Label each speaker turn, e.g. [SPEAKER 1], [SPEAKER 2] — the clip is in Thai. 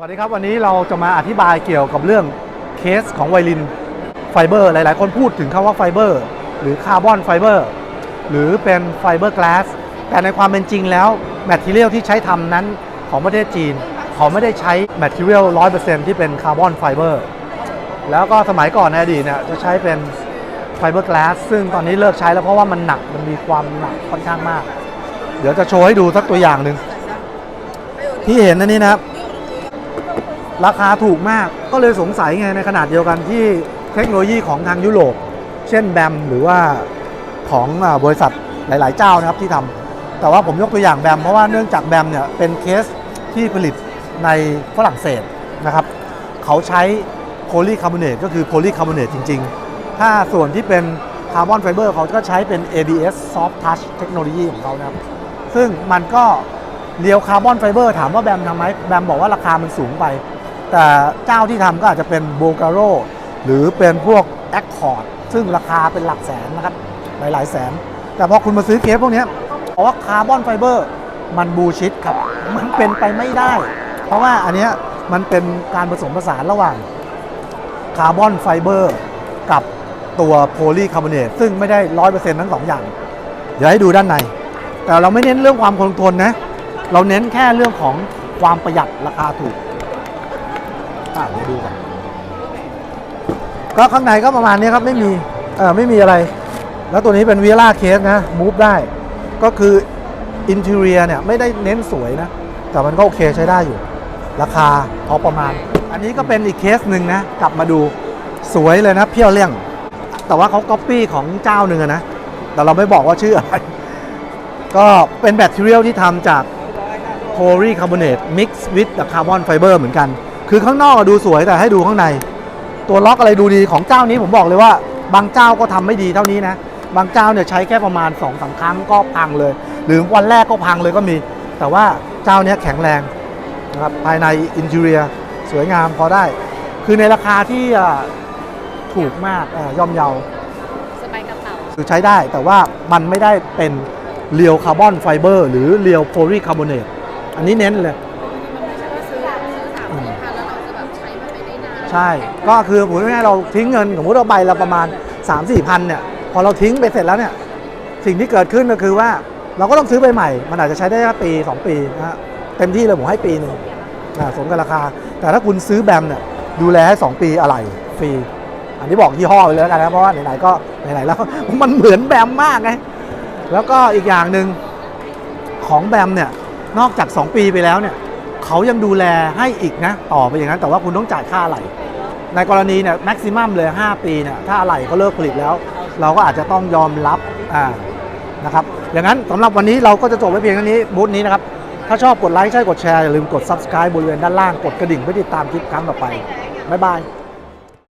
[SPEAKER 1] สวัสดีครับวันนี้เราจะมาอธิบายเกี่ยวกับเรื่องเคสของไวลินไฟเบอร์หลาย ๆ คนพูดถึงคำว่าไฟเบอร์หรือคาร์บอนไฟเบอร์หรือเป็นไฟเบอร์กลาสแต่ในความเป็นจริงแล้วแมทเทียลที่ใช้ทำนั้นของประเทศจีน เขาไม่ได้ใช้แมทเทียลร้อยเปอร์เซ็นที่เป็นคาร์บอนไฟเบอร์แล้วก็สมัยก่อนในอดีตเนี่ยจะใช้เป็นไฟเบอร์กลาสซึ่งตอนนี้เลิกใช้แล้วเพราะว่ามันหนักมันมีความหนักค่อนข้างมาก เดี๋ยวจะโชว์ให้ดูสักตัวอย่างหนึ่งที่เห็นอันนี้นะครับ ราคาถูกมากก็เลยสงสัยไงในขนาดเดียวกันที่เทคโนโลยีของทางยุโรป เช่นแบมหรือว่าของบริษัทหลาย ๆ เจ้านะครับที่ทำแต่ว่าผมยกตัวอย่างแบมเพราะว่าเนื่องจากแบมเนี่ยเป็นเคสที่ผลิตในฝรั่งเศสนะครับ เขาใช้โพลีคาร์บอเนตก็คือโพลีคาร์บอเนตจริง ๆ ถ้าส่วนที่เป็นคาร์บอนไฟเบอร์เขาก็ใช้เป็น ABS Soft Touch เทคโนโลยีของเขานะครับ ซึ่งมันก็เรียวคาร์บอนไฟเบอร์ถามว่าแบมทำไหมแบมบอกว่าราคามันสูงไป แต่เจ้าที่ทำก็อาจจะเป็นโบกาโรหรือเป็นพวกแอคคอร์ดซึ่งราคาเป็นหลักแสนนะครับ หลายๆแสน แต่พอคุณมาซื้อเคสพวกนี้ยบอกว่าคาร์บอนไฟเบอร์มันบูชิดครับ มันเป็นไปไม่ได้ เพราะว่าอันนี้มันเป็นการผสมผสานระหว่างคาร์บอนไฟเบอร์กับตัวโพลีคาร์บอเนตซึ่งไม่ได้ร้อยเปอร์เซ็นต์ทั้งสองอย่าง เดี๋ยวให้ดูด้านใน แต่เราไม่เน้นเรื่องความคงทนนะ เราเน้นแค่เรื่องของความประหยัดราคาถูก อะเดี๋ยวดูกันก็ข้างในก็ประมาณนี้ครับไม่มีเออไม่มีอะไร แล้วตัวนี้เป็นวีล่าเคสนะมูฟได้ ก็คืออินเท r รียเนี่ยไม่ได้เน้นสวยนะ แต่มันก็โอเคใช้ได้อยู่ ราคาพอประมาณ อันนี้ก็เป็นอีกเคสหนึ่งนะ กลับมาดูสวยเลยนะเพี้ยวเลี่ยง แต่ว่าเขาก๊อปปี้ของเจ้าหนึ่งนะ แต่เราไม่บอกว่าชื่ออะไร ก็เป็นแบตเตอรี่ที่ทำจากโพลีคาร์บอเนตมิกซ์วิดคาร์บอนไฟเบอร์เหมือนกัน คือข้างนอกอะดูสวยแต่ให้ดูข้างใน ตัวล็อกอะไรดูดีของเจ้านี้ผมบอกเลยว่า บางเจ้าก็ทำไม่ดีเท่านี้นะ บางเจ้าเนี่ยใช้แค่ประมาณ2อสาครั้งก็พังเลย หรือวันแรกก็พังเลยก็มี แต่ว่าเจ้าเนี้ยแข็งแรงนะครับภายในอินเท r รียสวยงามพอได้ คือในราคาที่อะถูกมากอะย่อมเยา
[SPEAKER 2] สบายกระเป๋า
[SPEAKER 1] คือใช้ได้แต่ว่ามันไม่ได้เป็นเรียวคาร์บอนไฟเบอร์หรือเรียวโพลีคาร์บอเนตอันนี้เน้นเลย ใช่ ก็คือผมง่ายๆเราทิ้งเงินสมมติเราใบละประมาณ 3 4พันเนี่ยพอเราทิ้งไปเสร็จแล้วเนี่ยสิ่งที่เกิดขึ้นก็คือว่าเราก็ต้องซื้อใบใหม่ มันอาจจะใช้ได้แค่ปี 2 ปีนะฮะเต็มที่เลยผมให้ปีหนึ่งอ่าสมกับราคา แต่ถ้าคุณซื้อแบมเนี่ยดูแลให้ 2 ปีอะไรฟรี อันนี้บอกยี่ห้อไปเลยแล้วกันนะเพราะว่าไหนๆก็ไหนๆแล้วมันเหมือนแบมมากไงแล้วก็อีกอย่างหนึ่งของแบมเนี่ยนอกจาก 2 ปีไปแล้วเนี่ยเขายังดูแลให้อีกนะ ต่อไปอย่างนั้นแต่ว่าคุณต้องจ่ายค่าอะไหล่ ในกรณีเนี่ยแม็กซิมัมเลย 5 ปีเนี่ยถ้าอะไหล่เขาเลิกผลิตแล้ว เราก็อาจจะต้องยอมรับอ่านะครับอย่างนั้นสำหรับวันนี้เราก็จะจบไว้เพียงเท่านี้บูธนี้นะครับ ถ้าชอบกดไลค์ใช่กดแชร์ อย่าลืมกด subscribe บริเวณด้านล่างกดกระดิ่งเพื่อติดตามคลิปครั้งต่อไป บ๊ายบาย